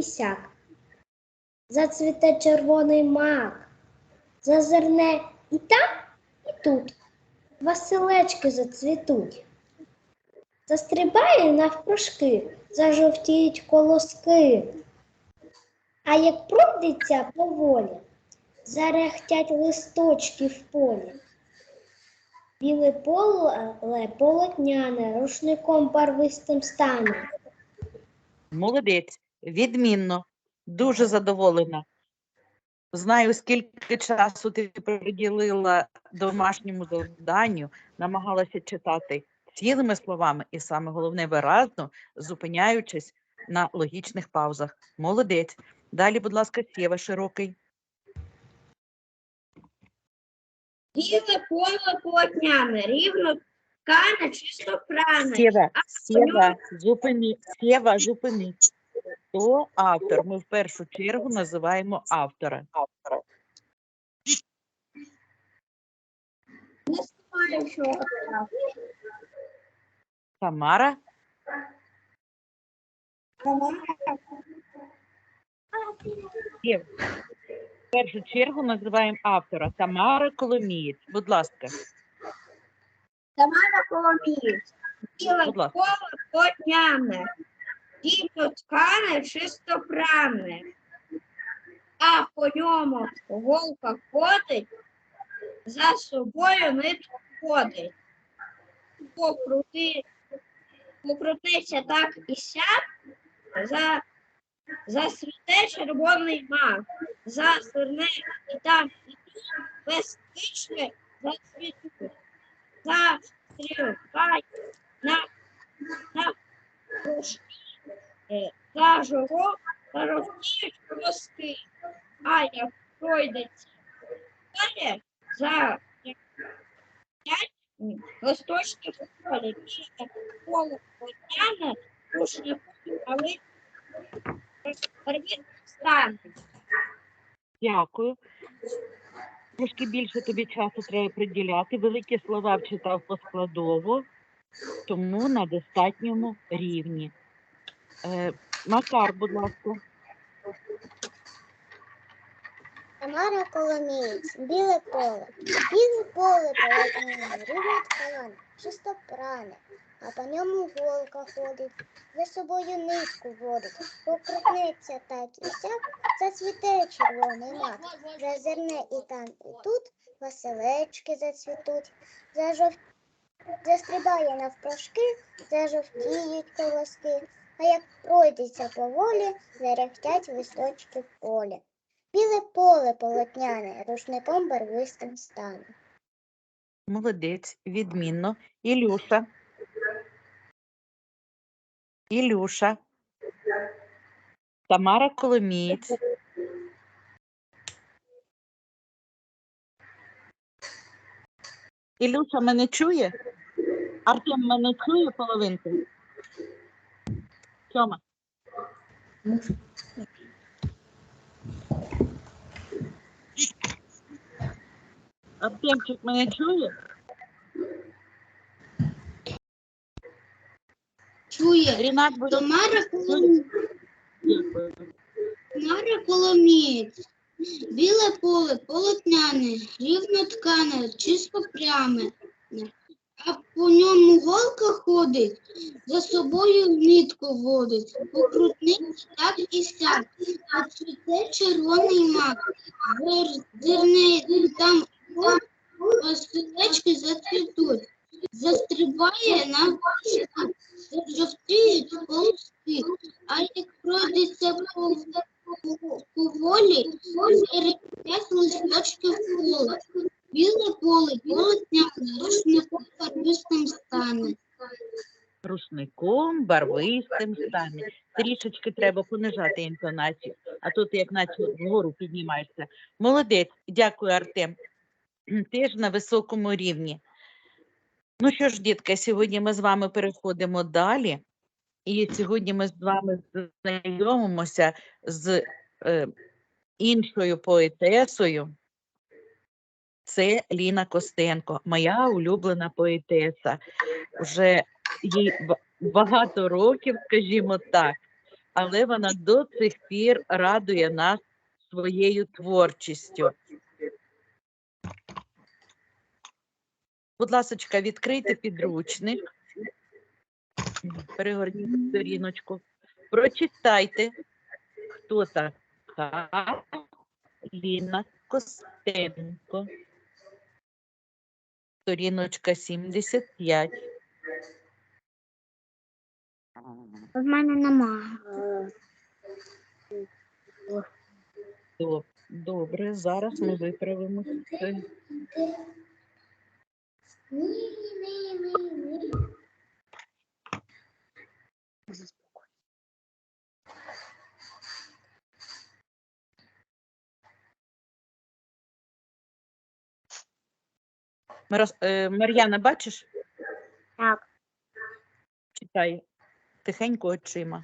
і сяк. Зацвіте червоний мак, зазирне і там, і тут. Василечки зацвітуть. Застрибає навпрошки, зажовтіють колоски. А як пройдеться поволі, зарехтять листочки в полі. Біле поле полотняне, рушником барвистим стане. Молодець, відмінно, дуже задоволена. Знаю, скільки часу ти приділила домашньому завданню, намагалася читати цілими словами і саме головне виразно, зупиняючись на логічних паузах. Молодець. Далі, будь ласка, Сєва широкий. Біле поле полотняне, рівно ткане, чисто пране. Сєва, Сєва, зупини, Сєва, зупини. Хто автор? Ми в першу чергу називаємо автора. Тамара, Сєва. В першу чергу називаємо автора Тамара Коломієць. Будь ласка, Тамара Коломієць. Будь ласка. поле полотняне, рівно ткане, чисто пране. А по ньому голка ходить, за собою нитку ходить. Покрути, покрутиться так і сяк, за, засвіте червоний мак, засверне і там і тут безпечне зацвітуть. Застрівай на, на пушки, е, жого жовтіють колоски, а як пройдеться далі, за листочки полі, після полу водяне, пушне але первіт стане. дякую. Трошки більше тобі часу треба приділяти. Великі слова вчитав поскладово, тому на достатньому рівні. Е, Макар, будь ласка. Тамара Коломієць, біле поле, біле поле полотняне, рівно ткане, чисто пране, а по ньому голка ходить, за собою нитку водить, покрутнеться так і сяк, зацвіте червоний мак, зазирне і там, і тут, василечки зацвітуть, зажов... застрибає навпрошки, зажовтіють колоски, а як пройдеться поволі, зарехтять листочки в полі. Біле поле полотняне, рушником барвистим стане. Молодець, відмінно. Ілюша. Ілюша. Тамара Коломієць. Ілюша мене чує? Артем мене чує половинку? Тьома. Артемчик мене чує? Чує, Рінат, ласка, Тамара Коломієць. дякую. Коломієць. Біле поле полотняне, рівно ткане, чисто пряме. А по ньому голка ходить, за собою нитку водить, покрутнить так і сяк. А цвіте червоний мак, зер- зерне там Василечки зацвітуть, застрибає на кущах, зажовтіють колоски, а як пройдеться по, по, поволі, переп'ять листочки в поле. Біле поле, полотняне, рушником барвистим стане. рушником, барвистим стане. Трішечки треба понижати інтонацію, а тут як наче вгору піднімаєшся. Молодець, дякую, Артем. Теж на високому рівні. Ну що ж, дітка, сьогодні ми з вами переходимо далі. І сьогодні ми з вами знайомимося з е, іншою поетесою. Це Ліна Костенко, моя улюблена поетеса. Вже їй багато років, скажімо так. але вона до цих пір радує нас своєю творчістю. Будь ласочка, відкрийте підручник, перегорніть сторіночку, прочитайте, хто така Ліна Костенко. Сторіночка 75. В мене нема. Доб- Добре, зараз ми виправимо це. Мирос- е, Мар'яна, бачиш? Так. Читай тихенько очима.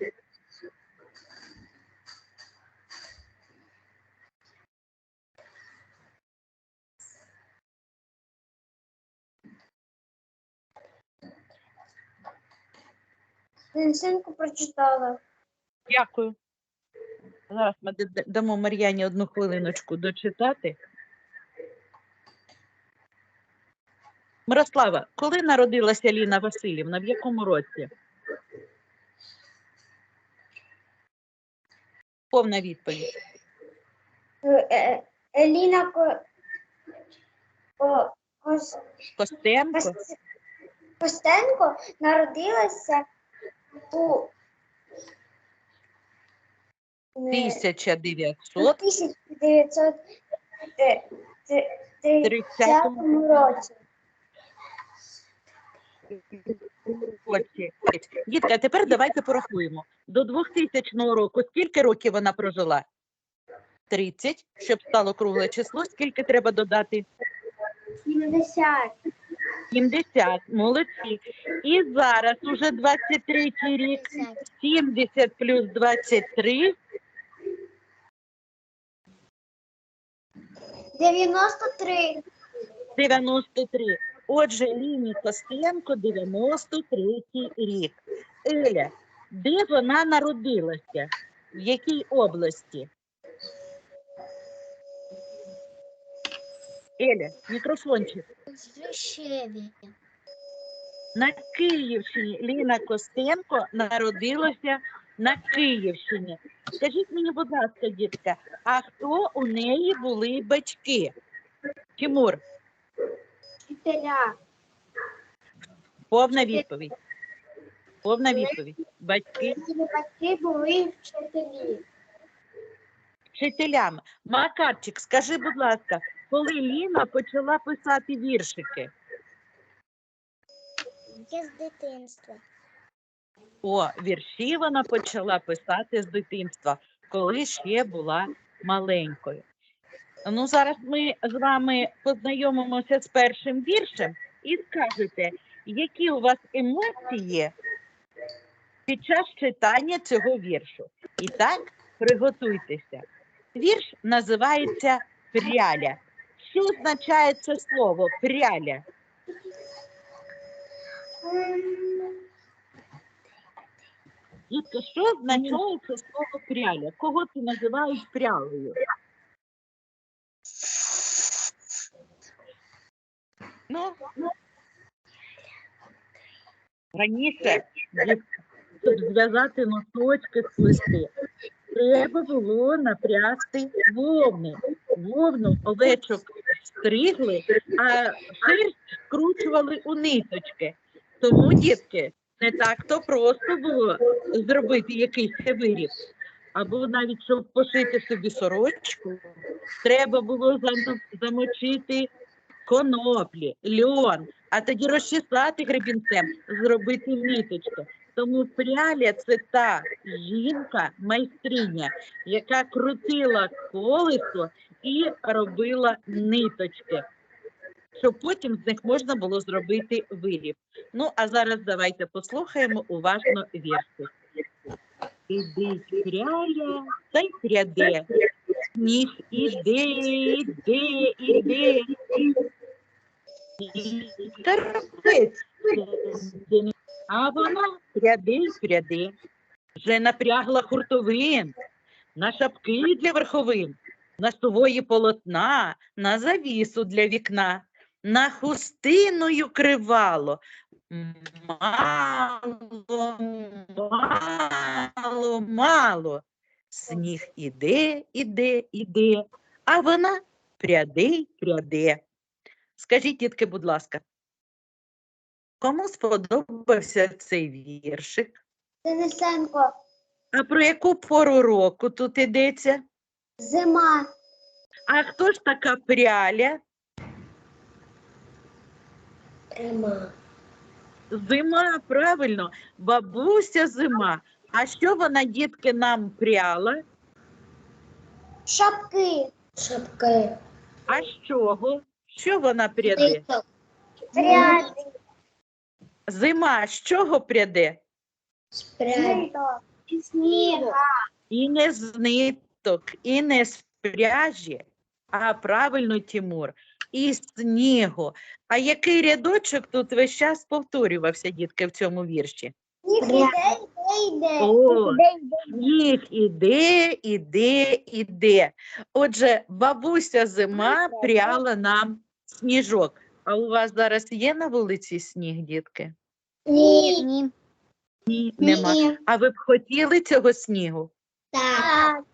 Денисенко прочитала. Дякую. Зараз ми дамо Мар'яні одну хвилиночку дочитати. Мирослава, коли народилася Ліна Васильівна? В якому році? Повна відповідь. Е, Ко... Ко... Кос... Костенко? Кос- Костенко народилася у е, 1930 1930 році. Дітка, а тепер давайте порахуємо. До 2000 року скільки років вона прожила? 30, щоб стало кругле число. Скільки треба додати? 70. 70, молодці. І зараз уже 23 рік, 70 плюс 23, 93. 93. Отже, Ліні Костенко 93 рік. Еля, де вона народилася? В якій області? Еля, мікрофончик. Звищеві. На Київщині Ліна Костенко народилася на Київщині. Скажіть мені, будь ласка, дітка, а хто у неї були батьки? Тимур, Вчителя. повна відповідь. Повна відповідь. Батьки батьки були вчителі. вчителями. Макарчик, скажи, будь ласка, коли Ліна почала писати віршики? Я з дитинства. О, вірші вона почала писати з дитинства, коли ще була маленькою. Ну, зараз ми з вами познайомимося з першим віршем і скажете, які у вас емоції під час читання цього віршу. І так, приготуйтеся. Вірш називається Пряля. Що означає це слово пряля? Дітка, що означає це слово пряля? Кого це називають прялею? Ну, раніше, щоб зв'язати носочки сплести, треба було напрясти вовни. Вовну овечок стригли, а шерсть скручували у ниточки. Тому, дітки, не так то просто було зробити якийсь виріб. Або навіть щоб пошити собі сорочку, треба було замочити коноплі, льон, а тоді розчесати гребінцем, зробити ниточку. Тому пряля це та жінка, майстриня, яка крутила колесо і робила ниточки, щоб потім з них можна було зробити виріб. Ну, а зараз давайте послухаємо уважно вірші. Іди, пряля, та й пряде, сніг іде, іде, іде. А вона пряде й пряде. Вже напрягла хуртовин, на шапки для верховин, на сувої полотна, на завісу для вікна, на хустиною кривало. Мало, мало, мало. Сніг іде, іде, іде, а вона пряде, й пряде. Скажіть, дітки, будь ласка, кому сподобався цей віршик? Денисенко. А про яку пору року тут йдеться? Зима. А хто ж така пряля? Зима. Зима, правильно, бабуся зима. А що вона, дітки, нам пряла? Шапки. Шапки. А з чого? Що вона пряде? Пряди. Зима з чого пряде? Снігу. Снігу. І не з ниток, і не з пряжі, а правильно, Тимур, і з снігу. А який рядочок тут весь час повторювався, дітки, в цьому вірші? Сніг іде, іде, йде. Сніг іде, іде, іде. Отже, бабуся зима пряла нам сніжок. А у вас зараз є на вулиці сніг, дітки? Ні. Ні. Ні, нема. А ви б хотіли цього снігу? Так.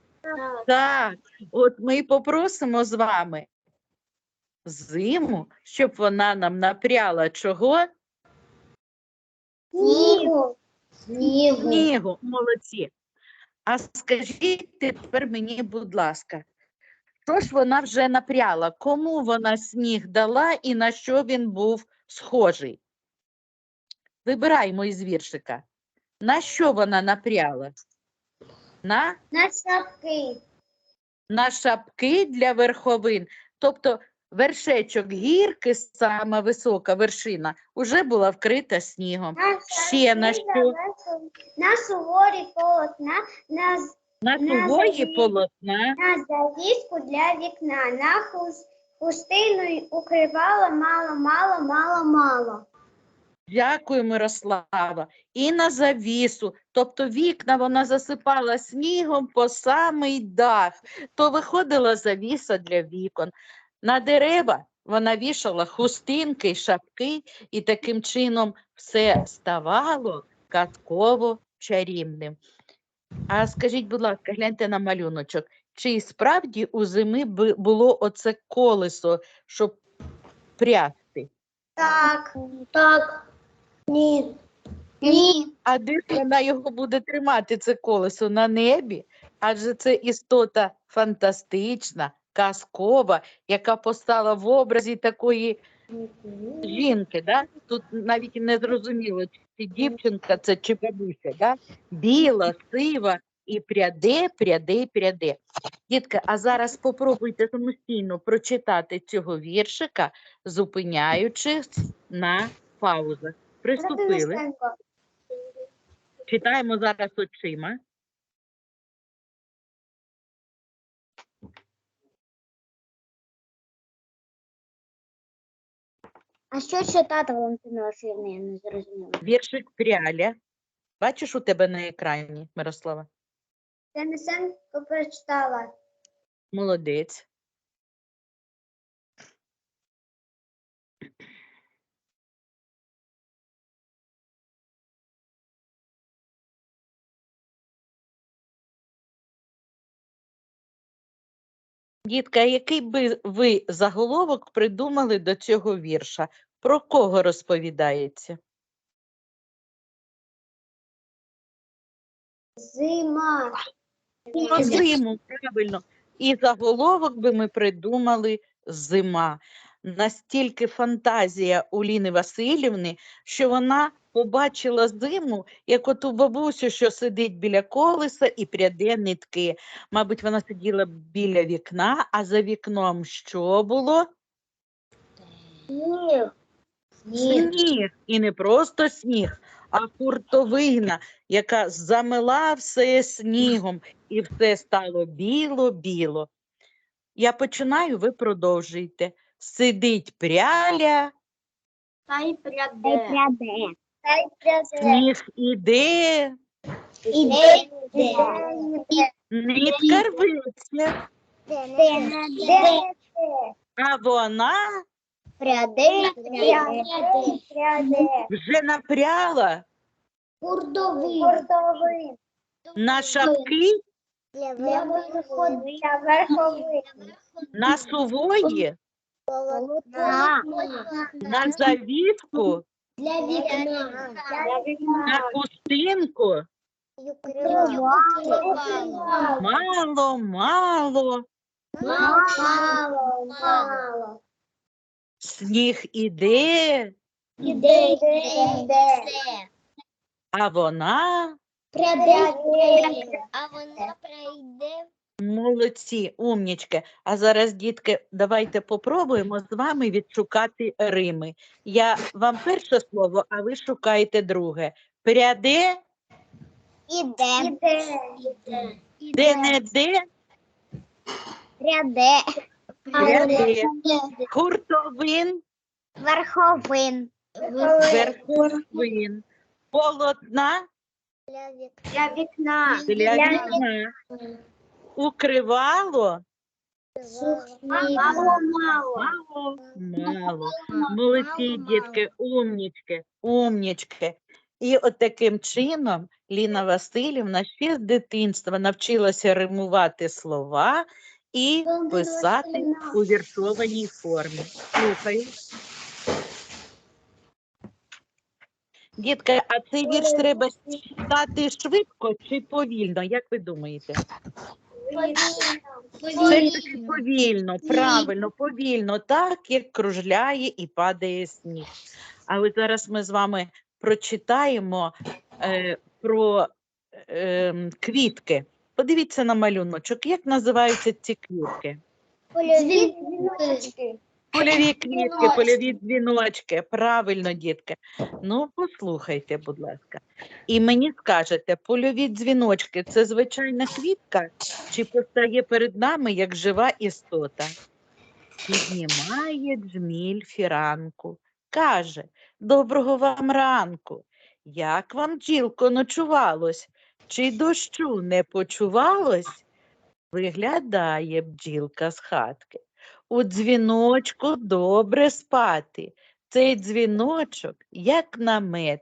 Так, от ми й попросимо з вами зиму, щоб вона нам напряла чого? Снігу. Снігу. Снігу, молодці. А скажіть тепер мені, будь ласка, що ж вона вже напряла? Кому вона сніг дала і на що він був схожий? Вибираємо із віршика. На що вона напряла? На На шапки. на шапки для верховин. Тобто вершечок гірки, сама висока вершина, уже була вкрита снігом. На Ще на що? На суворі полотна, на, На сувої полотна, на завіску для вікна, на хус, хустину укривала мало, мало, мало, мало. дякую, Мирослава, і на завісу, тобто вікна вона засипала снігом по самий дах, то виходила завіса для вікон. На дерева вона вішала хустинки й шапки, і таким чином все ставало казково чарівним. А скажіть, будь ласка, гляньте на малюночок, чи справді у зими би- було оце колесо, щоб прясти? Так, так, ні, ні. А де ж вона його буде тримати, це колесо на небі? Адже це істота фантастична, казкова, яка постала в образі такої жінки. Да? Тут навіть не зрозуміло, чи дівчинка це чи бабуся. Да? Біла, сива і пряде, пряде, пряде. Дітки, а зараз попробуйте самостійно прочитати цього віршика, зупиняючись на паузах. Приступили. Читаємо зараз очима. А що читати, Валентина Васильівна, я не зрозуміла. Віршик пряля. Бачиш у тебе на екрані, Мирослава? Я не сенко прочитала. Молодець. Дітка, який би ви заголовок придумали до цього вірша? Про кого розповідається? Зима. Про зиму, правильно. І заголовок би ми придумали зима. Настільки фантазія у Ліни Васильівни, що вона побачила зиму, як оту бабусю, що сидить біля колеса і пряде нитки. Мабуть, вона сиділа біля вікна, а за вікном що було? Сніг. Сніг. І не просто сніг, а хуртовина, яка замила все снігом, і все стало біло-біло. Я починаю, ви продовжуйте. Сидить пряля, Та й пряде. пряде. Та й пряде. сніг іде, Іде. Нитка рветься, а вона пряде, Пряде. вже напряла Урдовий. Портовий. на шапки, для верховий. на сувої, полотна, на завіску, Для вікна. На хустинку. Мало, мало, Мало, мало. сніг іде, Іде, іде, іде. а вона а вона прийде. Молодці, умнічки. А зараз, дітки, давайте попробуємо з вами відшукати Рими. Я вам перше слово, а ви шукаєте друге. Пряде, Іде, Іде. де не де, пряде, пряде. Хуртовин, верховин, верховин, полотна для вікна, Для вікна. Укривало Мало, мало. Молодці, дітки, умнічки, умнічки. І от таким чином Ліна Васильівна ще з дитинства навчилася римувати слова і писати у віршованій формі. Слухаю. Дітки, а цей вірш треба читати швидко чи повільно? Як ви думаєте? Це таки повільно, правильно, повільно, так як кружляє і падає сніг. А ось зараз ми з вами прочитаємо е, про е, квітки. Подивіться на малюночок, як називаються ці квітки? Дзвіночки. Польові квітки, польові дзвіночки. Правильно, дітки. Ну, послухайте, будь ласка. І мені скажете, польові дзвіночки це звичайна квітка, чи постає перед нами як жива істота? Піднімає джміль фіранку, каже: Доброго вам ранку. Як вам, бджілко, ночувалось? Чи дощу не почувалось? Виглядає бджілка з хатки. У дзвіночку добре спати. Цей дзвіночок, як намет,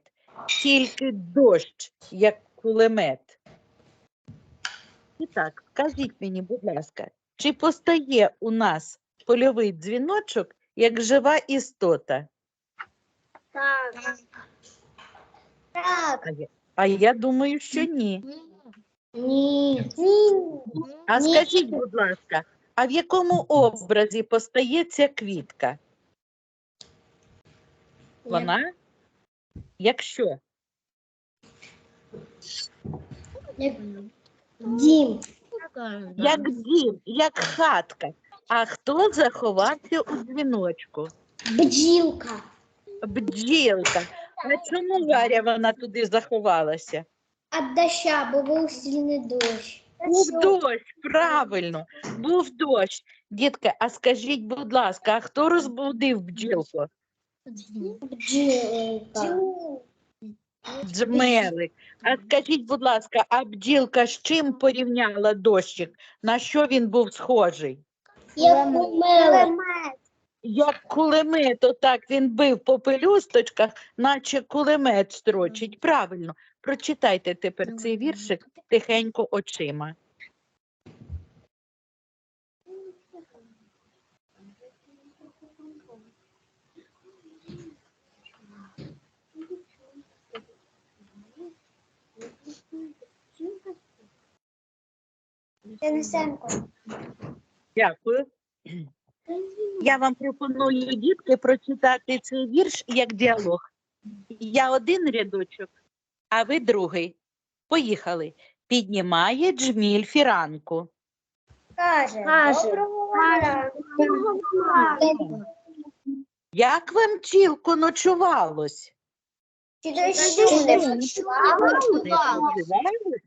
тільки дощ, як кулемет. І так, скажіть мені, будь ласка, чи постає у нас польовий дзвіночок як жива істота? Так. так, А я, а я думаю, що ні. Ні. Ні. А скажіть, будь ласка, а в якому образі постає ця квітка? Вона? Якщо? Дім. Як дім, як хатка. А хто заховався у дзвіночку? Бджілка. Бджілка. А чому Варя вона туди заховалася? От доща, бо був сильний дощ. Був дощ, правильно, був дощ. Дітки, а скажіть, будь ласка, а хто розбудив бджілку? Бджілка. Джмелик. А скажіть, будь ласка, а бджілка з чим порівняла дощик? На що він був схожий? Як умели. Як кулемет, отак він бив по пелюсточках, наче кулемет строчить. Правильно. Прочитайте тепер цей віршик тихенько очима. Дякую. Я вам пропоную, дітки, прочитати цей вірш як діалог. Я один рядочок, а ви другий. Поїхали. Піднімає джміль фіранку. Каже. Каже. Доброго ранку. Як вам бджілко ночувалось?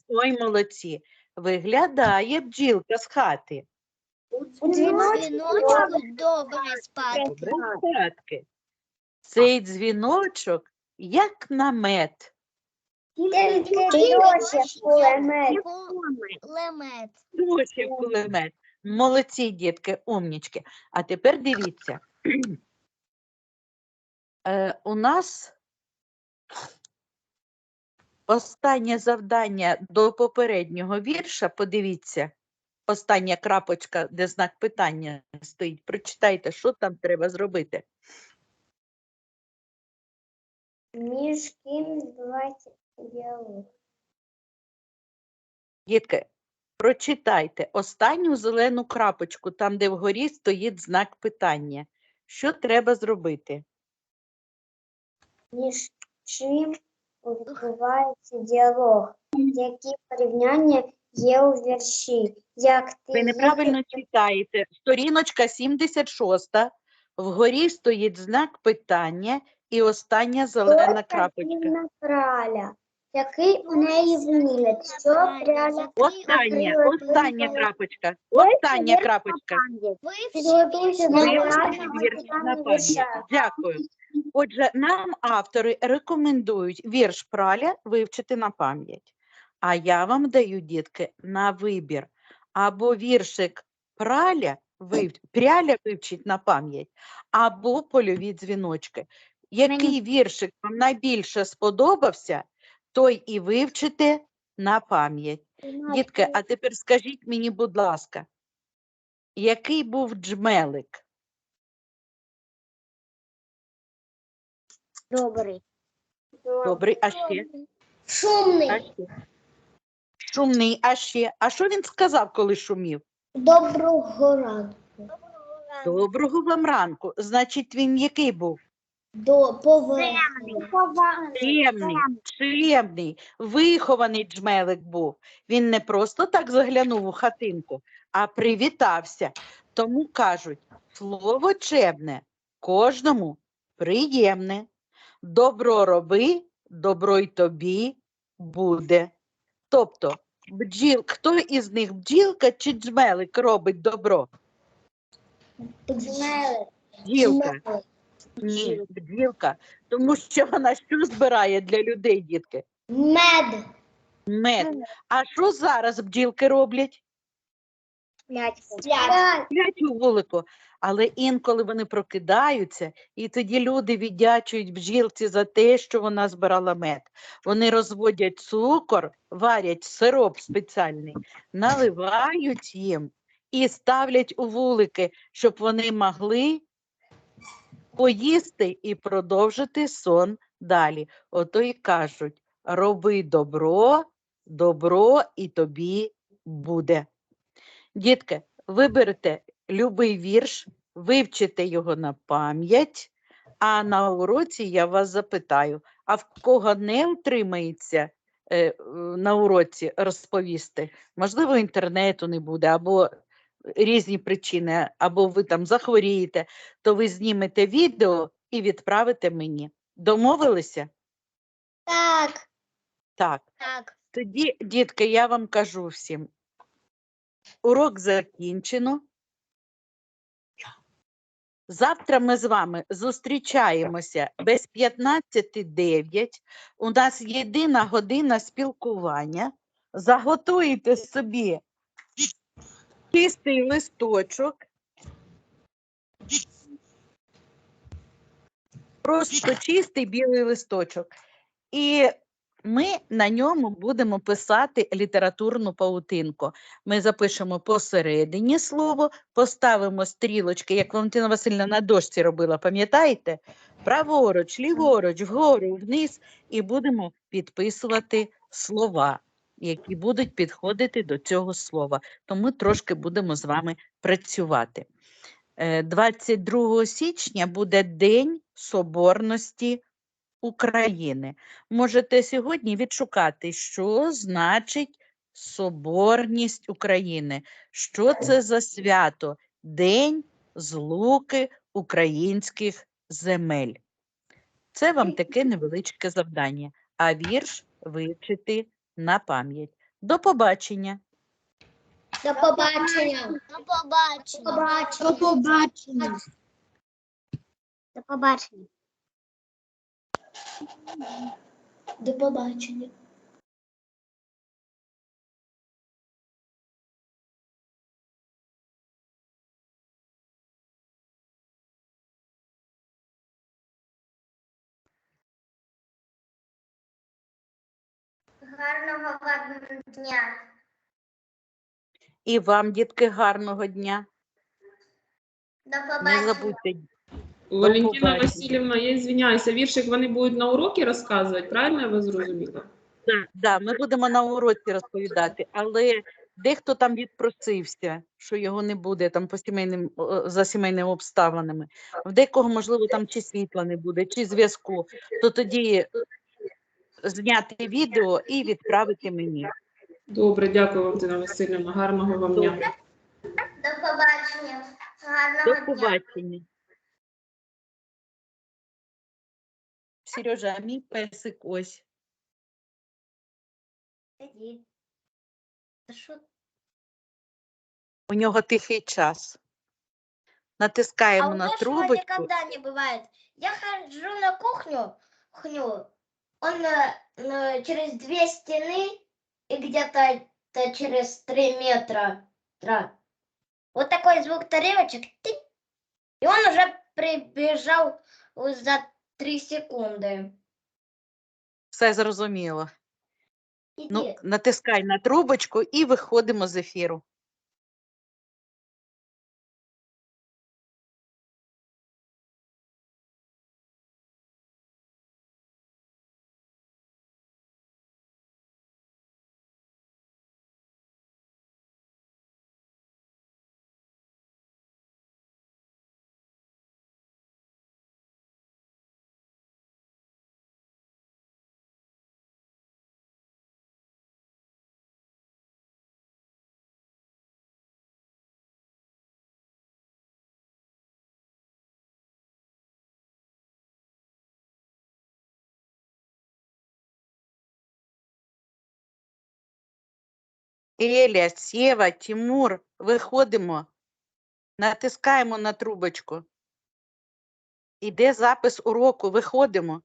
Ой, молодці. Виглядає бджілка з хати. У дзвіночку Дзвіночку добре спати. Добре, спадки. Цей дзвіночок як намет, тільки кулемет. Кулемет. Кулемет. Молодці, дітки, умнічки. А тепер дивіться. Е, у нас останнє завдання до попереднього вірша. Подивіться, остання крапочка, де знак питання стоїть. Прочитайте, що там треба зробити. Між ким 20. Ялух. Дітки, прочитайте останню зелену крапочку, там, де вгорі стоїть знак питання. Що треба зробити? Між чим відбувається діалог, які порівняння є у вірші. Як ти Ви неправильно читаєте. Сторіночка 76, вгорі стоїть знак питання і остання зелена крапочка. краля. Який у неї вигляд? Що краля? Остання, остання крапочка. Остання крапочка. Підготуйся до вірш. Дякую. Отже, нам автори рекомендують вірш праля вивчити на пам'ять. А я вам даю, дітки, на вибір. Або віршик праля, вив... пряля вивчить на пам'ять, або польові дзвіночки. Який віршик вам найбільше сподобався, той і вивчите на пам'ять. Дітки, а тепер скажіть мені, будь ласка, який був джмелик? Добрий. Добрий, а ще? Шумний. А ще? Шумний, а ще? А що він сказав, коли шумів? Доброго ранку. Доброго вам ранку. Значить, він який був? До поверхні. Чемний, чемний, вихований джмелик був. Він не просто так заглянув у хатинку, а привітався. Тому кажуть, слово чемне кожному приємне. Добро роби, добро й тобі буде. Тобто, бджіл, хто із них бджілка чи джмелик робить добро? Джмели. Бджілка. Ні, бджілка. Тому що вона що збирає для людей, дітки? Мед. Мед. А що зараз бджілки роблять? Сплять у вулику. Але інколи вони прокидаються, і тоді люди віддячують бджілці за те, що вона збирала мед. Вони розводять цукор, варять сироп спеціальний, наливають їм і ставлять у вулики, щоб вони могли поїсти і продовжити сон далі. Ото й кажуть: роби добро, добро і тобі буде. Дітки, виберете любий вірш, вивчите його на пам'ять, а на уроці я вас запитаю, а в кого не утримається е, е, на уроці розповісти? Можливо, інтернету не буде, або різні причини, або ви там захворієте, то ви знімете відео і відправите мені. Домовилися? Так. Так. Так. Тоді, дітки, я вам кажу всім. Урок закінчено. Завтра ми з вами зустрічаємося без 15.09. У нас єдина година спілкування. Заготуйте собі чистий листочок. Просто чистий білий листочок. І ми на ньому будемо писати літературну паутинку. Ми запишемо посередині слово, поставимо стрілочки, як Валентина Васильівна на дошці робила, пам'ятаєте? Праворуч, ліворуч, вгору, вниз, і будемо підписувати слова, які будуть підходити до цього слова. Тому трошки будемо з вами працювати. Е, 22 січня буде День Соборності України. Можете сьогодні відшукати, що значить Соборність України. Що це за свято? День злуки українських земель. Це вам таке невеличке завдання, а вірш вивчити на пам'ять. До побачення! До побачення. До побачення. До побачення. До побачення. До побачення. Гарного вам дня. І вам, дітки, гарного дня. До Не забудьте. Валентина. Васильівна, я звиняюся, віршик вони будуть на уроки розказувати, правильно я вас зрозуміла? Да, да, ми будемо на уроці розповідати, але дехто там відпросився, що його не буде там по сімейним за сімейними обставинами. В декого, можливо, там чи світла не буде, чи зв'язку. То тоді зняти відео і відправити мені. Добре, дякую, Валентина Васильівна. Гарного вам дня. До побачення. Гарного До побачення. Сережа, а мій песик ось. Сидіть. Та що У нього тихий час. Натискаємо а у на нас трубочку. никогда не бывает. Я хожу на кухню, хню, он э, э, через две стены и где-то то через три метра. Тра. Вот такой звук тарелочек. тык, и он уже прибежал за три секунды. Все зрозуміло. Иди. Ну, натискай на трубочку і виходимо з ефіру. Еля, Сєва, Тимур, виходимо. Натискаємо на трубочку. Іде запис уроку, виходимо.